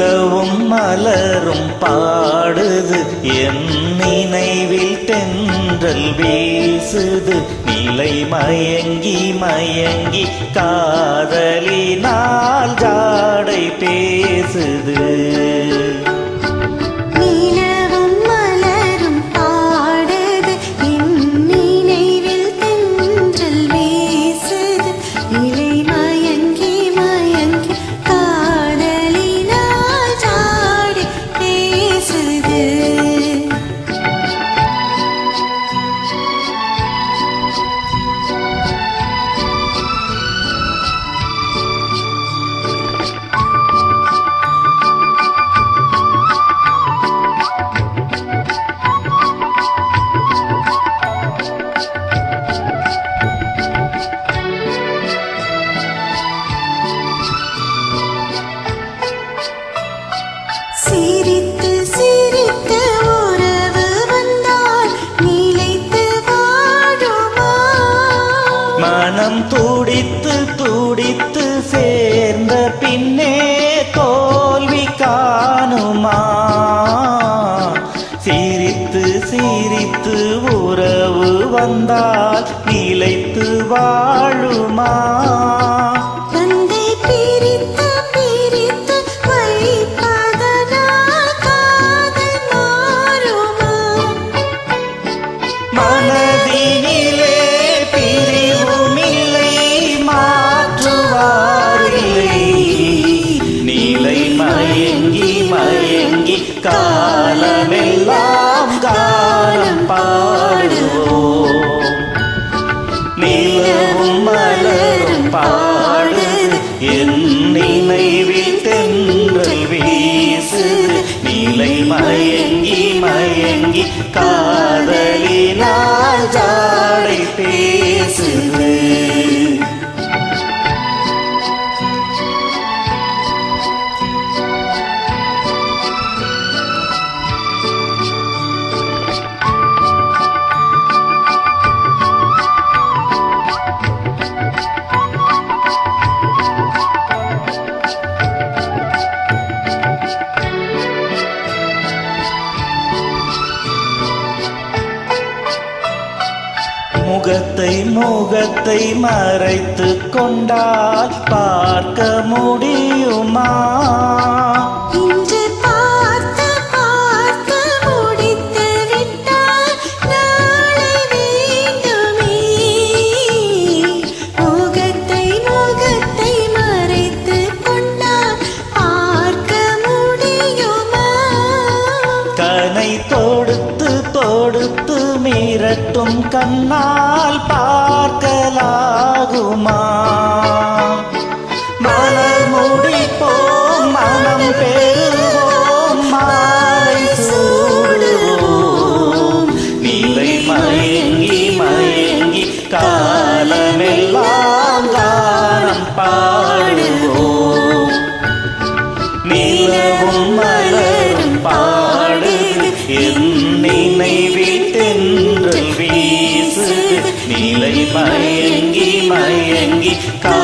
நிலவும் மலரும் பாடுது. என் நினைவில் தென்றல் வீசுது. நிலை மயங்கி மயங்கி காதலினால் ஜாடை பேசுது. சேர்ந்த பின்னே தோல்வி காணுமா? சிரித்து சிரித்து உறவு வந்தால் நிலைத்து வாழுமா? மனதினிலே ஜாடை முகத்தை முகத்தை மறைத்து கொண்டால் பார்க்க முடியுமா? இன்று பார்த்து மட்டும் கண்ணால் பார்க்கலாகுமா? Go.